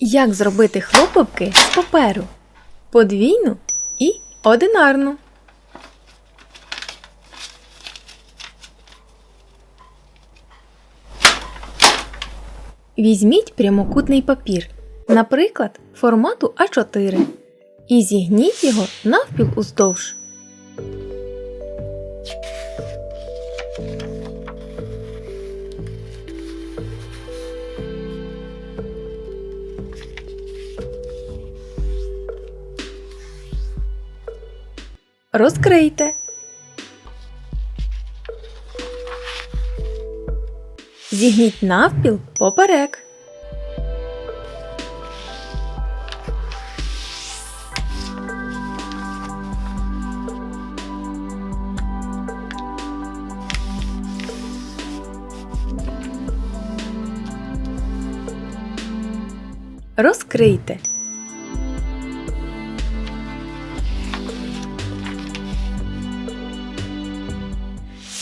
Як зробити хлопавки з паперу? Подвійну і одинарну. Візьміть прямокутний папір, наприклад, формату А4, і зігніть його навпіл уздовж. Розкрийте. Зігніть навпіл поперек. Розкрийте.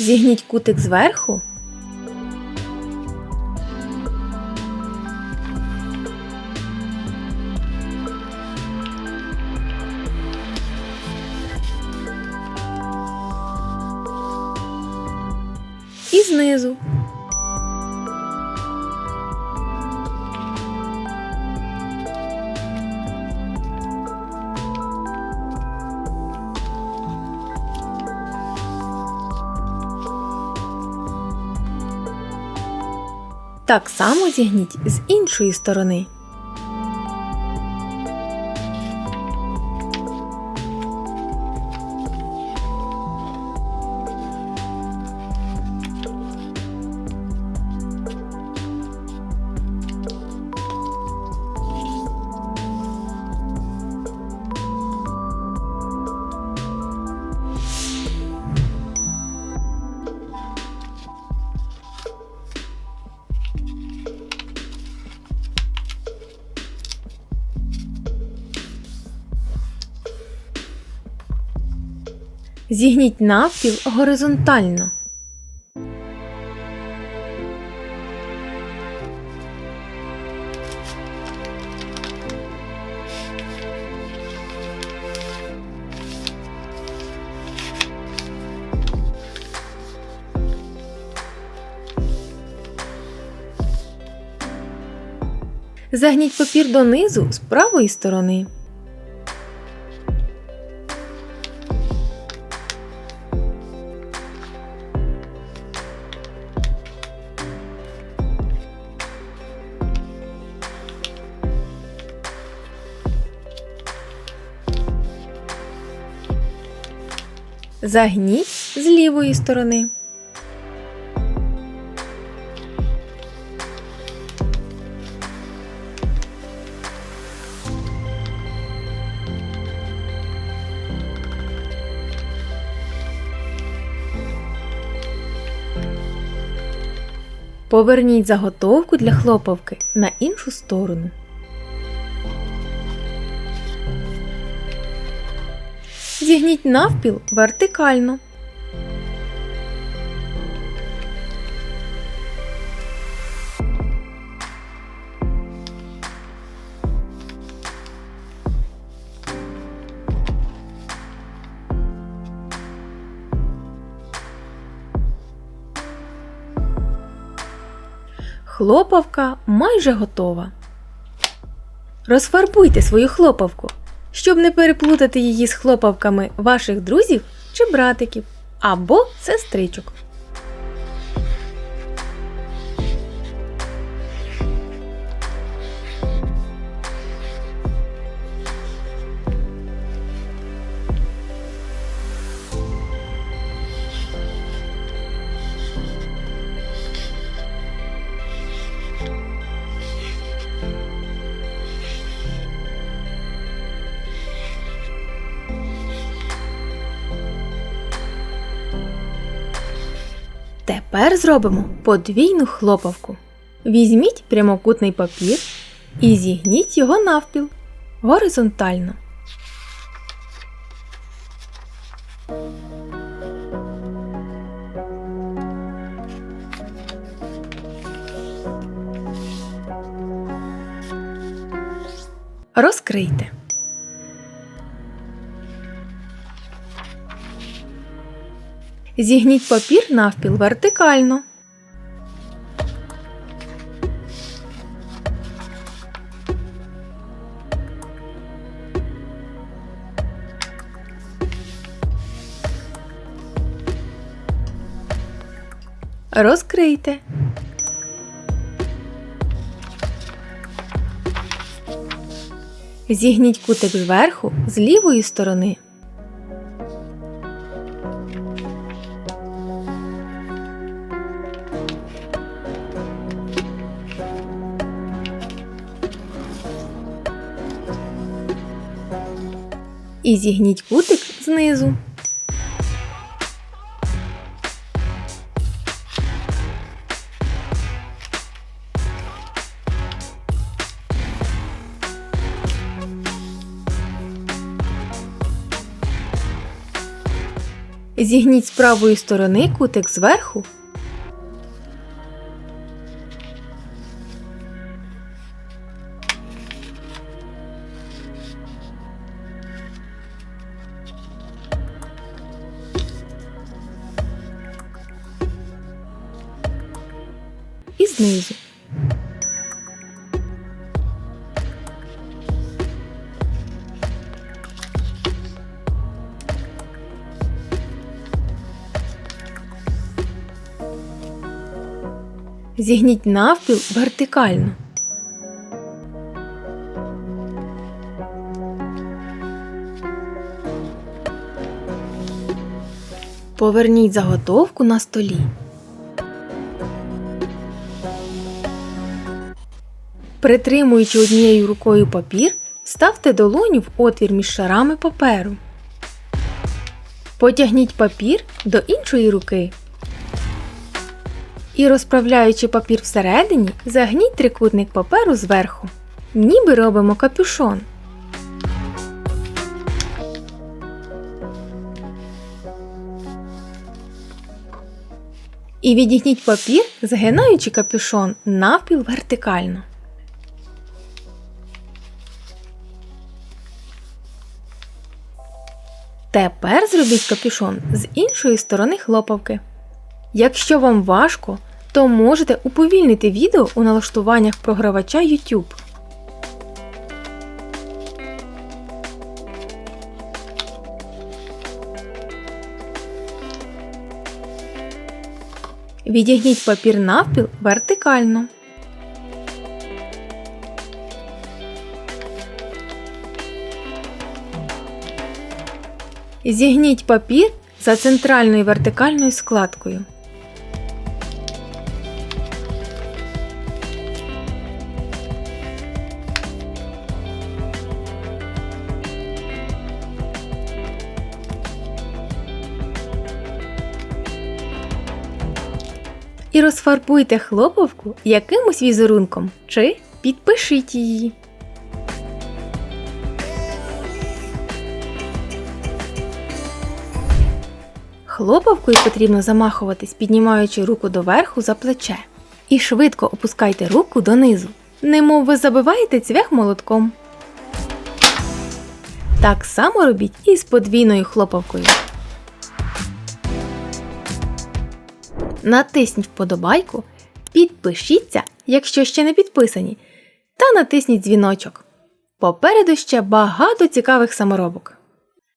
Зігніть кутик зверху. І знизу. Так само зігніть з іншої сторони. Зігніть навпіл горизонтально. Загніть папір донизу з правої сторони. Загніть з лівої сторони. Поверніть заготовку для хлопавки на іншу сторону. Зігніть навпіл вертикально. Хлопавка майже готова. Розфарбуйте свою хлопавку, щоб не переплутати її з хлопавками ваших друзів чи братиків або сестричок. Тепер зробимо подвійну хлопавку. Візьміть прямокутний папір і зігніть його навпіл горизонтально. Розкрийте. Зігніть папір навпіл вертикально. Розкрийте. Зігніть кутик зверху з лівої сторони. І зігніть кутик знизу. Зігніть з правої сторони кутик зверху. І. Зігніть навпіл вертикально. Поверніть заготовку на столі. Притримуючи однією рукою папір, ставте долоню в отвір між шарами паперу. Потягніть папір до іншої руки. І розправляючи папір всередині, загніть трикутник паперу зверху. Ніби робимо капюшон. І відігніть папір, згинаючи капюшон навпіл вертикально. Тепер зробіть капюшон з іншої сторони хлопавки. Якщо вам важко, то можете уповільнити відео у налаштуваннях програвача YouTube. Відігніть папір навпіл вертикально. Зігніть папір за центральною вертикальною складкою. І розфарбуйте хлопавку якимось візерунком чи підпишіть її. Хлопавкою потрібно замахуватись, піднімаючи руку доверху за плече. І швидко опускайте руку донизу, немов ви забиваєте цвях молотком. Так само робіть і з подвійною хлопавкою. Натисніть вподобайку, підпишіться, якщо ще не підписані, та натисніть дзвіночок. Попереду ще багато цікавих саморобок.